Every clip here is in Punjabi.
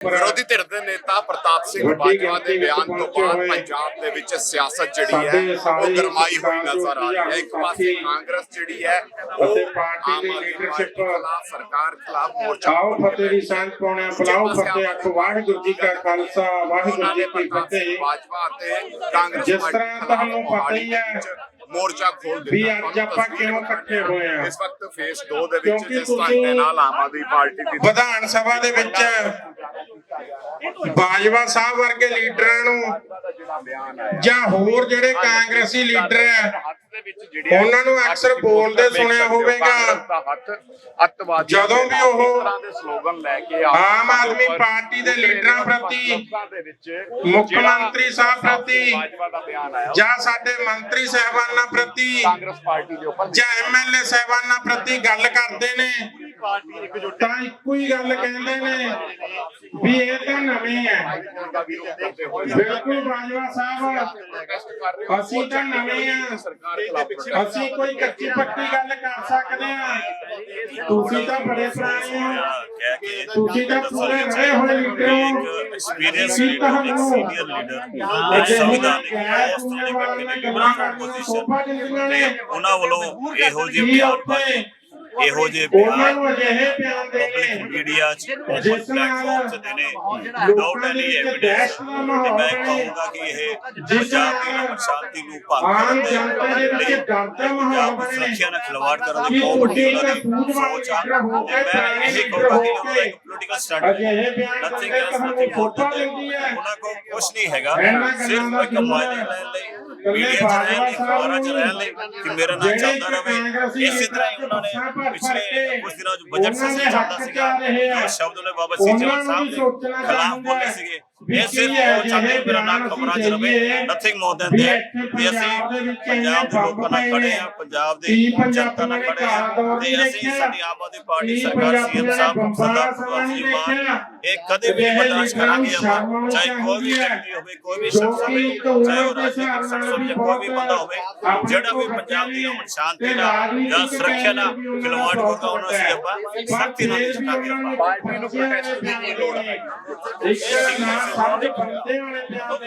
ਵਿਰੋਧੀ ਧਿਰ ਦੇ ਨੇਤਾ ਪ੍ਰਤਾਪ ਸਿੰਘ ਬਾਜਵਾ ਦੇ ਬਿਆਨ ਤੋਂ ਬਾਅਦ ਪੰਜਾਬ ਦੇ ਵਿੱਚ ਸਿਆਸਤ ਜਿਹੜੀ ਹੈ ਉਹ ਗਰਮਾਈ ਹੋਈ ਨਜ਼ਰ ਆ ਰਹੀ ਹੈ। ਇੱਕ ਪਾਸੇ ਕਾਂਗਰਸ ਜਿਹੜੀ ਹੈ ਉਹ ਅਤੇ ਪਾਰਟੀ ਦੀ ਸਰਕਾਰ ਖਿਲਾਫ ਮੋਰਚਾ ਆਓ ਫਤਿਹ ਦੀ ਸਾਂਝ ਪਾਉਣੇ ਬੁਲਾਓ ਫਤਿਹ ਅੱਖ ਵਾਹਿਗੁਰੂ ਜੀ ਕਾ ਖਾਲਸਾ ਵਾਹਿਗੁਰੂ ਉਹਨਾਂ ਜੀ ਨੇ ਕੀ ਪ੍ਰਤਾਪ ਸਿੰਘ ਫਤਿਹ ਬਾਜਵਾ ਅਤੇ ਕਾਂਗਰਸ ਜਿਸ ਪਾਰਟੀ ਤਰ੍ਹਾਂ ਖਿਲਾਫ ਤੁਹਾਨੂੰ ਪਤਾ ਹੀ ਹੈ ਮੋਹਾਲੀ ਦੇ ਵਿੱਚ ਮੋਰਚਾ ਖੋਲ ਦਿੱਤਾ। ਵੀ ਅੱਜ ਆਪਾਂ ਕਿਉਂ ਇਕੱਠੇ ਹੋਏ ਆ ਇਸ ਵਕਤ ਫੇਸ 2 ਦੇ ਵਿੱਚ ਜਿਸ ਤਰ੍ਹਾਂ ਦੇ ਨਾਲ ਆਮ ਆਦਮੀ ਪਾਰਟੀ ਦੀ ਵਿਧਾਨ ਸਭਾ ਦੇ ਵਿੱਚ ਬਾਜਵਾ ਸਾਹਿਬ ਵਰਗੇ ਲੀਡਰਾਂ ਨੂੰ ਜਾਂ ਹੋਰ ਜਿਹੜੇ ਕਾਂਗਰਸੀ ਲੀਡਰ ਹੈ, ਉਹਨਾਂ ਨੂੰ ਅਕਸਰ ਬੋਲਦੇ ਸੁਣਿਆ ਹੋਵੇਗਾ। ਜਦੋਂ ਵੀ ਉਹ ਆਮ ਆਦਮੀ ਪਾਰਟੀ ਦੇ ਲੀਡਰਾਂ ਪ੍ਰਤੀ, ਮੁੱਖ ਮੰਤਰੀ ਸਾਹਿਬ ਪ੍ਰਤੀ, ਜਾਂ ਸਾਡੇ ਮੰਤਰੀ ਸਹਿਬਾਨਾਂ ਪ੍ਰਤੀ ਕਾਂਗਰਸ ਪਾਰਟੀ ਦੇ ਉੱਪਰ ਜਾਂ ਐਮਐਲਏ ਸਹਿਬਾਨਾਂ ਪ੍ਰਤੀ ਗੱਲ ਕਰਦੇ ਨੇ ਤਾਂ ਇੱਕੋ ਹੀ ਗੱਲ ਕਹਿੰਦੇ ਨੇ ਵੀ ਇਹ ਤਾਂ ਨਵੇਂ ਹੈ ਦਾ ਵਿਰੋਧ ਕਰਦੇ ਹੋਏ ਬਿਲਕੁਲ ਬਾਜਵਾ ਸਾਹਿਬ ਪ੍ਰੋਟੈਸਟ ਕਰ ਰਹੇ ਹੋ ਅਸੀਂ ਤਾਂ ਨਵੇਂ ਆ ਸਰਕਾਰ ਖਿਲਾਫ ਅਸੀਂ ਕੋਈ ਕੱਚੀ ਪੱਕੀ ਗੱਲ ਕਰ ਸਕਦੇ ਆ ਤੁਸੀਂ ਤਾਂ ਬੜੇ ਪੁਰਾਣੇ ਹੋ ਤੁਸੀਂ ਤਾਂ ਪੂਰੇ ਰਹੇ ਹੋਏ ਲੀਡਰ ਹੋ एक्सपीरियंस ਅਸੀਂ लीडर एक ਤੁਹਾਨੂੰ सीनियर लीडर एक ਸੰਵਿਧਾਨਿਕ ਵਿਵਸਥਾ ਦੇ ਬੈਠੇ ਨੇ ਬਿਲਕੁਲ ਪੋਜੀਸ਼ਨ ਤੇ ਉਹਨਾਂ ਵੱਲੋਂ ਇਹੋ ਜਿਹੇ ਬਿਆਨ ਪਾਏ ਇਹੋ ਜਿਹੇ ਉਹਨਾਂ ਨੂੰ ਅਜਿਹੇ ਬਿਆਨ ਦੇਣੇ ਮੀਡੀਆ 'ਚ ਜਿਸ ਪਲੇਟਫਾਰਮ 'ਤੇ ਦੇਣੇ ਵਿਦਆਊਟ ਐਨੀ ਐਵੀਡੈਂਸ ਤੇ ਮੈਂ ਕਹੂੰਗਾ ਕਿ ਇਹ ਦੀ ਅਮਨ ਸ਼ਾਂਤੀ ਨੂੰ ਭੰਗ ਕਰਨ ਦੇ ਜਨਤਾ ਦੇ ਵਿੱਚ ਲਈ ਡਰ ਦਾ ਮਾਹੌਲ ਦੀ ਬਣੇ ਸੁਰੱਖਿਆ ਨਾਲ ਖਿਲਵਾੜ ਕਰਨ ਦੀ ਬਹੁਤ ਵੱਡੀ ਉਹਨਾਂ ਦੀ ਸੋਚ ਆ। ਮੈਂ ਇਹ ਕਹੂੰਗਾ ਕਿ ਉਹਨਾਂ ਇੱਕ ਪੋਲੀਟੀਕਲ ਬਿਆਨ ਨਥਿੰਗ ਐਲਸ ਨਥਿੰਗ ਮੋਰ ਉਹਨਾਂ ਕੋਲ ਕੁਝ ਨਹੀਂ ਹੈਗਾ। ਸਿਰਫ ਦਾ ਇੱਕ ਮਾਇਨੇ। ਲੈਣ ਲਈ ਮੀਡੀਆ 'ਚ ਰਹਿਣ ਲਈ ਖਬਰਾਂ 'ਚ ਰਹਿਣ ਲਈ ਕਿ ਮੇਰਾ ਨਾਮ ਚੱਲਦਾ ਰਹੇ। ਇਸੇ ਤਰ੍ਹਾਂ ਹੀ ਉਹਨਾਂ ਨੇ ਪਿਛਲੇ ਕੁਝ ਦਿਨਾਂ 'ਚ ਬਜਟ ਸੈਸ਼ਨ ਚੱਲਦਾ ਸੀਗਾ। ਜੋ ਸ਼ਬਦ ਉਹਨੇ ਬਾਬਾ ਸਿੰਘ ਉਹਨਾਂ ਚੌਹਾਨ ਨੂੰ ਸਾਹਿਬ ਦੇ ਖਿਲਾਫ ਬੋਲੇ ਸੀਗੇ। ਇਹ ਸਿਰਫ ਨਾਮ ਬਿਆਨ ਖਬਰਾਂ 'ਚ ਰਵੇ nothing more than we that ਤੇ ਅਸੀਂ ਪੰਜਾਬ ਦੇ ਲੋਕਾਂ ਨਾਲ ਖੜੇ ਆ ਪੰਜਾਬ ਦੇ ਜਨਤਾ ਨਾਲ ਖੜੇ ਆ ਤੇ ਅਸੀਂ? ਸਾਡੀ ਆਮ ਆਦਮੀ ਪਾਰਟੀ ਸਰਕਾਰ ਸੀਐਮ ਸਾਹਿਬ ਸਰਦਾਰ ਭਗਵੰਤ ਸਿੰਘ? ਮਾਨ ਇਹ ਕਦੇ ਵੀ ਬਰਦਾਸ਼ਤ ਕਰਾਂਗੇ ਸ਼ਰਮ ਆਪਾਂ ਚਾਹੇ ਕੋਈ ਵੀ। ਵਿਅਕਤੀ ਹੋਵੇ ਕੋਈ ਵੀ ਸ਼ਖਸ ਹੋਵੇ ਚਾਹੇ ਉਹ ਦੇ ਰਾਜਨੀਤਿਕ ਸ਼ਖਸ ਹੋਵੇ ਵੀ ਜਾਂ ਕੋਈ ਵੀ ਬੰਦਾ ਹੋਵੇ ਜਿਹੜਾ ਵੀ ਪੰਜਾਬ ਦੀ ਅਮਨ ਸ਼ਾਂਤੀ ਤੇ ਨਾਲ ਜਾਂ ਸੁਰੱਖਿਆ ਨਾਲ ਵੀ ਖਿਲਵਾੜ ਕਰਦਾ ਉਹਨਾਂ ਸੀ ਆਪਾਂ ਸਖਤੀ ਨਾਲ ਚੁਕਾਂਗੇ ਆਪਾਂ ਪਾਰਟੀ ਨੂੰ ਪ੍ਰੋਟੈਸਟ ਦੀ ਲੋੜ ਹੈ ਇੱਕ ਦੇ ਬੰਦੇ ਹੋਣੇ ਪਿਆਦੇ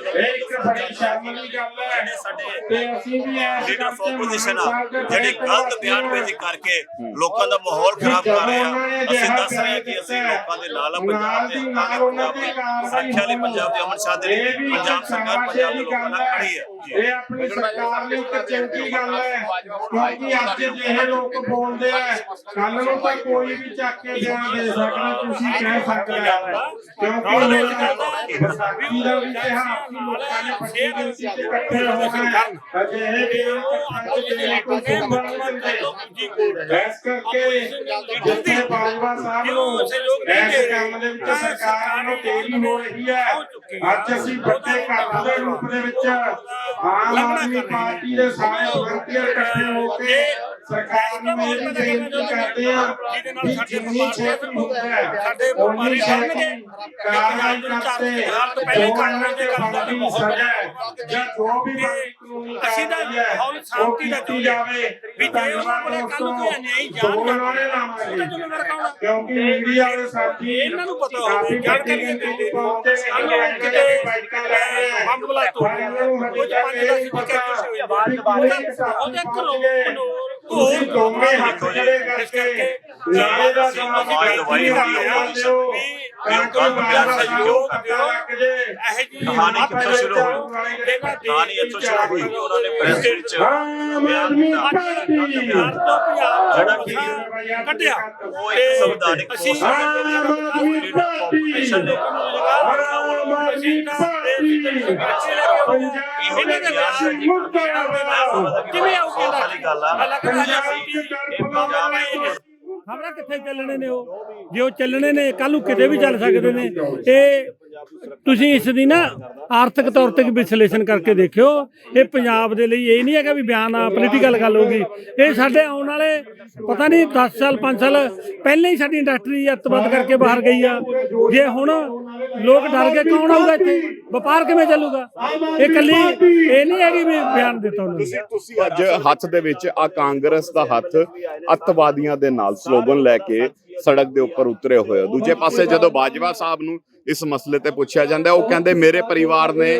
ਨੇ। ਇਹ ਇੱਕ ਬੜੀ ਸ਼ਰਮ ਦੀ ਗੱਲ ਹੈ। ਤੇ ਅਸੀਂ ਵੀ ਐਸ ਕਰਕੇ ਆਪੋਜੀਸ਼ਨ ਆ ਦੇ ਜਿਹੜੇ ਗਲਤ ਬਿਆਨਬਾਜ਼ੀ ਕਰਕੇ ਲੋਕਾਂ ਦਾ ਮਾਹੌਲ ਖਰਾਬ ਕਰ ਰਹੇ ਆ ਅਸੀਂ ਦੱਸ ਰਹੇ ਹਾਂ ਕਿ ਅਸੀਂ ਲੋਕਾਂ ਦੇ ਨਾਲ ਆ ਪੰਜਾਬ ਦੇ ਦੇ ਦੀ ਸੁਰੱਖਿਆ ਲਈ ਪੰਜਾਬ ਦੀ ਅਮਨ ਸ਼ਾਂਤੀ ਲਈ ਪੰਜਾਬ ਸਰਕਾਰ ਪੰਜਾਬ ਦੇ ਲੋਕਾਂ ਨਾਲ ਖੜੀ ਹੈ। ਇਹ ਆਪਣੀ ਸਰਕਾਰ ਲਈ ਇੱਕ ਚੰਗੀ ਗੱਲ ਹੈ। ਕਿਉਂਕਿ ਅੱਜ ਜਿਹੇ ਲੋਕ ਬੋਲਦੇ ਆ ਕੱਲ ਨੂੰ ਤਾਂ ਕੋਈ ਵੀ ਚੱਕ ਕੇ ਬਿਆਨ ਦੇ ਸਕਦਾ ਤੁਸੀਂ ਕਹਿ ਸਕਦੇ ਆ ਕਿਉਂਕਿ ਹੁਣ ਵਿਸਾਖੀ ਦਾ ਵੀ ਤਿਉਹਾਰ ਸੀ ਲੋਕਾਂ ਨੇ ਵੱਡੀ ਗਿਣਤੀ 'ਚ ਇਕੱਠੇ ਹੋਣਾ ਅਜਿਹੇ ਬਿਆਨ 'ਚ ਦੇ ਕੋਈ ਸੁਭਾ ਨਹੀਂ ਦਿੰਦੇ ਇਸ ਕਰਕੇ ਜਿੱਥੇ ਬਾਜਵਾ ਸਾਹਿਬ ਨੂੰ ਇਸ ਕੰਮ ਦੇ ਵਿੱਚ ਸਰਕਾਰ ਨੂੰ ਦੇਰੀ ਹੋ ਰਹੀ ਹੈ। ਅੱਜ ਅਸੀਂ ਵੱਡੇ ਇਕੱਠ ਦੇ ਰੂਪ ਦੇ ਵਿੱਚ ਆਮ ਆਦਮੀ ਪਾਰਟੀ ਦੇ ਸਾਰੇ ਵਲੰਟੀਅਰ ਇਕੱਠੇ ਹੋ ਕੇ ਸਰਕਾਰ ਨੂੰ ਇਹ ਵੀ ਬੇਨਤੀ ਕਰਦੇ ਆ ਕਿ ਜਿੰਨੀ ਛੇਤੀ ਹੁੰਦਾ ਸਾਡੇ ਵਪਾਰੀ ਕਰਨਗੇ। ਕਾਰਵਾਈ ਕਰਤੇ ਹਾਲਤ ਪਹਿਲੇ ਕਰਨਾ ਤੇ ਦੇ ਬੰਦੀ ਬਹੁਤ ਸਜ਼ਾ ਜਾਂ ਜੋ ਵੀ ਅਸੀਂ ਤਾਂ ਕਾਰਵਾਈ ਹੈ ਮਾਹੌਲ ਸ਼ਾਂਤੀ ਦਾ ਉਹ ਕੀਤੀ ਜਾਵੇ ਵੀ ਜੇ ਉਹਨਾਂ ਕੋਲੇ ਕੱਲ੍ਹ ਨੂੰ ਕੋਈ ਅਨਿਆਈ ਦੋ ਜਾਣ ਤਾਂ? ਕਿਉਂਕਿ ਮੀਡੀਆ ਵਾਲੇ ਸਾਥੀ ਇਹਨਾਂ ਨੂੰ ਪਤਾ ਹੋਵੇ, ਜਾਣਕਾਰੀ ਦਿੰਦੇ ਨੇ। ਪਹੁੰਚੇ ਨੇ ਕੱਲ੍ਹ ਨੂੰ ਕਿ ਕਿਤੇ ਬਾਈਕਾਂ ਲੈ ਰਹੇ ਆ। ਬੰਬ ਬਲਾਸਟ ਹੋ ਗਿਆ। ਸਾਨੂੰ ਹਜੇ ਕੁਝ ਤੱਕ ਪੰਜ ਕਿਸੇ ਹੋਈ ਵੀ ਬਾਤ ਕੋਈ ਉਹਦੇ ਘਰੋਂ। ਤੁਸੀਂ ਦੋਵੇਂ ਹੱਥ ਖੜੇ ਕਰਕੇ ਨਾਰੇ ਦਾ ਦਵਾਈ ਹੁੰਦੀ ਹੈ। ਇਹ ਕਹਾਣੀ ਕਿੱਥੋਂ ਸ਼ੁਰੂ ਹੋਈ ਕਹਾਣੀ ਇੱਥੋਂ ਸ਼ੁਰੂ ਹੋਈ ਕਿ ਉਹਨਾਂ ਨੇ ਪ੍ਰੈਸ ਦੇ ਵਿੱਚ ਆਮ ਆਦਮੀ ਪਾਰਟੀ ਬਿਹਾਰ ਤੋਂ ਪੰਜਾਬ ਜਿਹੜਾ ਕਿ ਕੱਢਿਆ ਉਹ ਇੱਕ ਸੰਵਿਧਾਨਿਕ ਅਸੀਂ ਆਦਮੀ ਪਾਰਟੀ ਇਹਨਾਂ ਦੇ ਪੰਜਾਬ ਮੁਰਦਾਬਾਦ ਕਿਵੇਂ ਆਉ ਕਹਿੰਦਾ ਵਾਲੀ ਗੱਲ ਆ ਪੰਜਾਬ ਚ ਡਰ ਫੈਲਾਉਣਾ ਖਬਰਾਂ ਕਿੱਥੇ ਚੱਲਣੇ ਨੇ ਉਹ? ਜੇ ਉਹ ਚੱਲਣੇ ਨੇ ਕੱਲ ਨੂੰ ਕਿਤੇ ਵੀ ਚੱਲ ਸਕਦੇ ਨੇ। ਇਹ ਤੁਸੀਂ ਇਸ ਦੀ ਨਾ ਆਰਥਿਕ ਤੌਰ ਤੇ ਵਿਸ਼ਲੇਸ਼ਣ ਕਰਕੇ ਦੇਖਿਓ। ਇਹ ਪੰਜਾਬ ਦੇ ਲਈ ਇਹ ਨਹੀਂ ਹੈਗਾ ਵੀ ਬਿਆਨ ਆ ਪੋਲੀਟੀਕਲ ਗੱਲ ਹੋਊਗੀ ਇਹ ਸਾਡੇ ਆਉਣ ਵਾਲੇ ਪਤਾ ਨਹੀਂ 10 ਸਾਲ 5 ਸਾਲ ਪਹਿਲਾਂ ਹੀ ਸਾਡੀ ਇੰਡਸਟਰੀ ਅੱਤਵਾਦ ਕਰਕੇ ਬਾਹਰ ਗਈ ਆ। ਜੇ ਹੁਣ ਲੋਕ ਡਰ ਕੇ ਕੌਣ ਆਊਗਾ ਇੱਥੇ? ਵਪਾਰ ਕਿਵੇਂ ਚੱਲੂਗਾ? ਇਹ ਕੱਲੀ ਇਹ ਨਹੀਂ ਹੈਗੀ ਵੀ ਬਿਆਨ ਦਿੱਤਾ ਉਹਨਾਂ ਤੁਸੀਂ ਅੱਜ ਹੱਥ ਦੇ ਵਿੱਚ ਆ ਕਾਂਗਰਸ ਦਾ ਹੱਥ ਅੱਤਵਾਦੀਆਂ ਦੇ ਨਾਲ ਸਲੋਗਨ ਲੈ ਕੇ ਸੜਕ ਦੇ ਉੱਪਰ ਉਤਰੇ ਹੋਏ ਦੂਜੇ ਪਾਸੇ ਜਦੋਂ ਬਾਜਵਾ ਸਾਹਿਬ ਨੂੰ ਇਸ ਮਸਲੇ ਤੇ ਪੁੱਛਿਆ ਜਾਂਦਾ ਉਹ ਕਹਿੰਦੇ, ਮੇਰੇ ਪਰਿਵਾਰ ਨੇ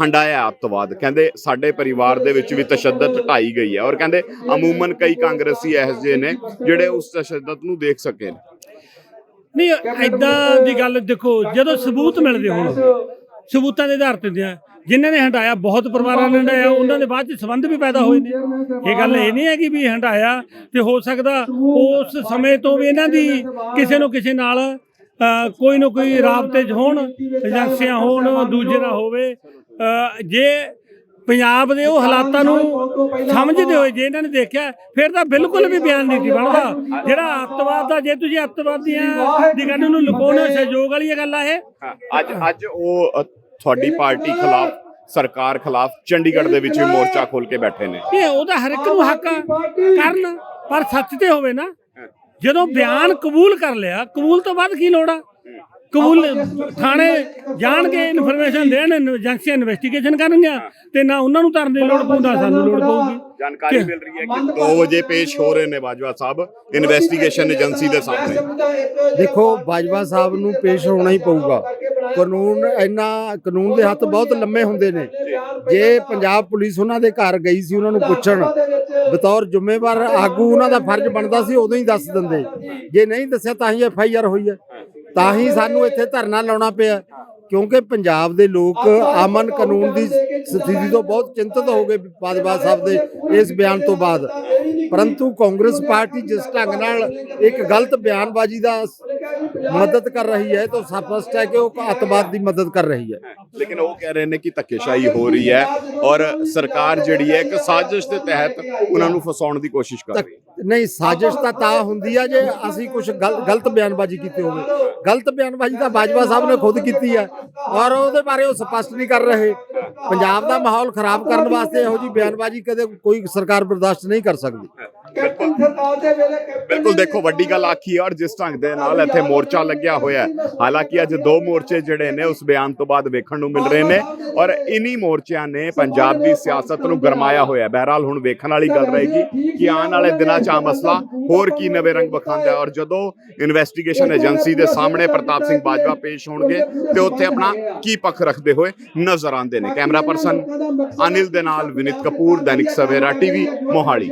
ਹੰਡਾਇਆ ਅੱਤਵਾਦ। ਕਹਿੰਦੇ, ਸਾਡੇ ਪਰਿਵਾਰ ਦੇ ਵਿੱਚ ਵੀ ਤਸ਼ੱਦਦ ਢਾਈ ਗਈ ਹੈ। ਔਰ ਕਹਿੰਦੇ, ਅਮੂਮਨ ਕਈ ਕਾਂਗਰਸੀ ਇਹੋ ਜਿਹੇ ਨੇ, ਜਿਹੜੇ ਉਸ ਤਸ਼ੱਦਦ ਨੂੰ ਦੇਖ ਸਕੇ ਨਹੀਂ ਐਦਾਂ ਦੀ ਗੱਲ ਦੇਖੋ, ਜਦੋਂ ਸਬੂਤ ਮਿਲਦੇ ਹੋਣ, ਸਬੂਤਾਂ ਦੇ ਆਧਾਰ ਤੇ ਦਿਆਂ ਜਿਨ੍ਹਾਂ ਨੇ ਹੰਡਾਇਆ, ਬਹੁਤ ਪਰਿਵਾਰਾਂ ਨੇ ਹੰਡਾਇਆ, ਉਹਨਾਂ ਦੇ ਬਾਅਦ ਚ ਸੰਬੰਧ ਵੀ ਪੈਦਾ ਹੋਏ ਨੇ। ਇਹ ਗੱਲ ਇਹ ਨਹੀਂ ਹੈ ਕਿ ਵੀ ਹੰਡਾਇਆ ਤੇ ਹੋ ਸਕਦਾ ਉਸ ਸਮੇਂ ਤੋਂ ਵੀ ਇਹਨਾਂ ਦੀ ਕਿਸੇ ਨੂੰ ਕਿਸੇ ਨਾਲ ਕੋਈ ਨਾ ਕੋਈ ਰਾਬਤੇ 'ਚ ਹੋਣ ਏਜੰਸੀਆਂ ਹੋਣ ਦੂਜੇ ਨਾਲ ਹੋਵੇ। ਜੇ ਪੰਜਾਬ ਦੇ ਉਹ ਹਾਲਾਤਾਂ ਨੂੰ ਸਮਝਦੇ ਹੋਏ ਜੇ ਇਹਨਾਂ ਨੇ ਦੇਖਿਆ ਫਿਰ ਤਾਂ ਬਿਲਕੁਲ ਵੀ ਬਿਆਨ ਨਹੀਂ ਸੀ ਬਣਦਾ। ਜਿਹੜਾ ਅੱਤਵਾਦ ਦਾ ਜੇ ਤੁਸੀਂ ਅੱਤਵਾਦੀਆਂ ਦੀ ਗੱਲ ਨੂੰ ਲੁਕਾਉਣਾ ਸਹਿਯੋਗ ਵਾਲੀ ਗੱਲ ਆ ਇਹ। ਅੱਜ ਅੱਜ ਉਹ ਤੁਹਾਡੀ ਪਾਰਟੀ ਖਿਲਾਫ ਸਰਕਾਰ ਖਿਲਾਫ ਚੰਡੀਗੜ੍ਹ ਦੇ ਵਿੱਚ ਵੀ ਮੋਰਚਾ ਖੋਲ ਕੇ ਬੈਠੇ ਨੇ। ਇਹ ਉਹਦਾ ਹਰ ਇੱਕ ਨੂੰ ਹੱਕ ਕਰਨ ਪਰ ਸੱਚ ਤੇ ਹੋਵੇ ਨਾ। ਜਦੋਂ ਬਿਆਨ ਕਬੂਲ ਕਰ ਲਿਆ ਕਬੂਲ ਤੋਂ ਬਾਅਦ ਕੀ ਲੋੜ ਆ? ਕਬੂਲ ਥਾਣੇ ਜਾਣਗੇ ਇਨਫੋਰਮੇਸ਼ਨ ਦੇਣ ਏਜੰਸੀਆਂ ਇਨਵੈਸਟੀਗੇਸ਼ਨ ਕਰਨਗੀਆਂ ਤੇ ਨਾ ਉਹਨਾਂ ਨੂੰ ਧਰਨ ਦੀ ਲੋੜ ਪਊਗਾ ਸਾਨੂੰ ਲੋੜ ਪਊਗੀ। ਜਾਣਕਾਰੀ ਮਿਲ ਰਹੀ ਹੈ ਕਿ 2 ਵਜੇ ਪੇਸ਼ ਹੋ ਰਹੇ ਨੇ ਬਾਜਵਾ ਸਾਹਿਬ ਇਨਵੈਸਟੀਗੇਸ਼ਨ ਏਜੰਸੀ ਦੇ ਸਾਹਮਣੇ। ਦੇਖੋ ਬਾਜਵਾ ਸਾਹਿਬ ਨੂੰ ਪੇਸ਼ ਹੋਣਾ ਹੀ ਪਊਗਾ। ਕਾਨੂੰਨ ਇੰਨਾ ਕਾਨੂੰਨ ਦੇ ਹੱਥ ਬਹੁਤ ਲੰਮੇ ਹੁੰਦੇ ਨੇ। ਜੇ ਪੰਜਾਬ ਪੁਲਿਸ ਉਹਨਾਂ ਦੇ ਘਰ ਗਈ ਸੀ ਉਹਨਾਂ ਨੂੰ ਪੁੱਛਣ ਬਤੌਰ ਜ਼ਿੰਮੇਵਾਰ ਆਗੂ ਉਹਨਾਂ ਦਾ ਫਰਜ਼ ਬਣਦਾ ਸੀ ਉਦੋਂ ਹੀ ਦੱਸ ਦਿੰਦੇ। ਜੇ ਨਹੀਂ ਦੱਸਿਆ ਤਾਂ ਹੀ ਐਫ ਆਈ ਆਰ ਹੋਈ ਹੈ। ਤਾਂ ਹੀ ਸਾਨੂੰ ਇੱਥੇ ਧਰਨਾ ਲਾਉਣਾ ਪਿਆ। ਕਿਉਂਕਿ ਪੰਜਾਬ ਦੇ ਲੋਕ ਅਮਨ ਕਾਨੂੰਨ ਦੀ ਸਥਿਤੀ ਤੋਂ ਬਹੁਤ ਚਿੰਤਤ ਹੋ ਗਏ ਬਾਜਵਾ ਸਾਹਿਬ ਦੇ ਇਸ ਬਿਆਨ ਤੋਂ ਬਾਅਦ। ਪਰੰਤੂ ਕਾਂਗਰਸ ਪਾਰਟੀ ਜਿਸ ਢੰਗ ਨਾਲ ਇੱਕ ਗਲਤ ਬਿਆਨਬਾਜ਼ੀ ਦਾ ਮਦਦ ਕਰ ਰਹੀ ਹੈ ਤਾਂ ਸਪਸ਼ਟ ਹੈ ਕਿ ਉਹ ਅੱਤਵਾਦ ਦੀ ਮਦਦ ਕਰ ਰਹੀ ਹੈ। ਲੇਕਿਨ ਉਹ ਕਹਿ ਰਹੇ ਨੇ ਕਿ ਧੱਕੇਸ਼ਾਹੀ ਹੋ ਰਹੀ ਹੈ ਔਰ ਸਰਕਾਰ ਜਿਹੜੀ ਹੈ ਇੱਕ ਸਾਜ਼ਿਸ਼ ਦੇ ਤਹਿਤ ਉਹਨਾਂ ਨੂੰ ਫਸਾਉਣ ਦੀ ਕੋਸ਼ਿਸ਼ ਕਰ ਰਹੀ ਹੈ। ਨਹੀਂ ਸਾਜ਼ਿਸ਼ ਤਾਂ ਤਾਂ ਹੁੰਦੀ ਆ ਜੇ ਅਸੀਂ ਕੁਝ ਗਲਤ ਬਿਆਨਬਾਜ਼ੀ ਕੀਤੀ ਹੋਵੇ। ਗਲਤ ਬਿਆਨਬਾਜ਼ੀ ਤਾਂ ਬਾਜਵਾ ਸਾਹਿਬ ਨੇ ਖੁਦ ਕੀਤੀ ਹੈ ਔਰ ਉਹਦੇ ਬਾਰੇ ਉਹ ਸਪਸ਼ਟ ਨਹੀਂ ਕਰ ਰਹੇ। ਪੰਜਾਬ ਦਾ ਮਾਹੌਲ ਖਰਾਬ ਕਰਨ ਵਾਸਤੇ ਇਹੋ ਜੀ ਬਿਆਨਬਾਜ਼ੀ ਕਦੇ ਕੋਈ ਸਰਕਾਰ ਬਰਦਾਸ਼ਤ ਨਹੀਂ ਕਰ ਸਕਦੀ। ਬਿਲਕੁਲ ਦੇਖੋ ਵੱਡੀ ਗੱਲ ਆਖੀ ਔਰ ਜਿਸ ਢੰਗ ਦੇ ਨਾਲ ਇੱਥੇ ਮੋਰਚਾ ਲੱਗਿਆ ਹੋਇਆ ਹੈ। ਹਾਲਾਂਕਿ ਅੱਜ ਦੋ ਮੋਰਚੇ ਜਿਹੜੇ ਨੇ ਉਸ ਬਿਆਨ ਤੋਂ ਬਾਅਦ ਵੇਖਣ ਨੂੰ ਮਿਲ ਰਹੇ ਨੇ ਔਰ ਇਨੀ ਮੋਰਚਿਆਂ ਨੇ ਪੰਜਾਬ ਦੀ ਸਿਆਸਤ ਨੂੰ ਗਰਮਾਇਆ ਹੋਇਆ ਹੈ। ਬਹਰਹਾਲ ਹੁਣ ਵੇਖਣ ਵਾਲੀ ਗੱਲ ਰਹੇਗੀ ਕਿ ਆਉਣ ਵਾਲੇ ਦਿਨਾਂ 'ਚ ਆ ਮਸਲਾ ਹੋਰ ਕੀ ਨਵੇਂ ਰੰਗ ਵਿਖਾਉਂਦਾ ਔਰ ਜਦੋਂ ਇਨਵੈਸਟੀਗੇਸ਼ਨ ਏਜੰਸੀ ਦੇ ਸਾਹਮਣੇ ਪ੍ਰਤਾਪ ਸਿੰਘ ਬਾਜਵਾ ਪੇਸ਼ ਹੋਣਗੇ ਤੇ ਉੱਥੇ ਆਪਣਾ ਕੀ ਪੱਖ ਰੱਖਦੇ ਹੋਏ ਨਜ਼ਰ ਆਉਂਦੇ ਨੇ। ਕੈਮਰਾ ਪਰਸਨ ਅਨਿਲ ਦੇ ਨਾਲ ਵਿਨਿਤ ਕਪੂਰ ਦੈਨਿਕ ਸਵੇਰਾ ਟੀਵੀ ਮੋਹਾਲੀ।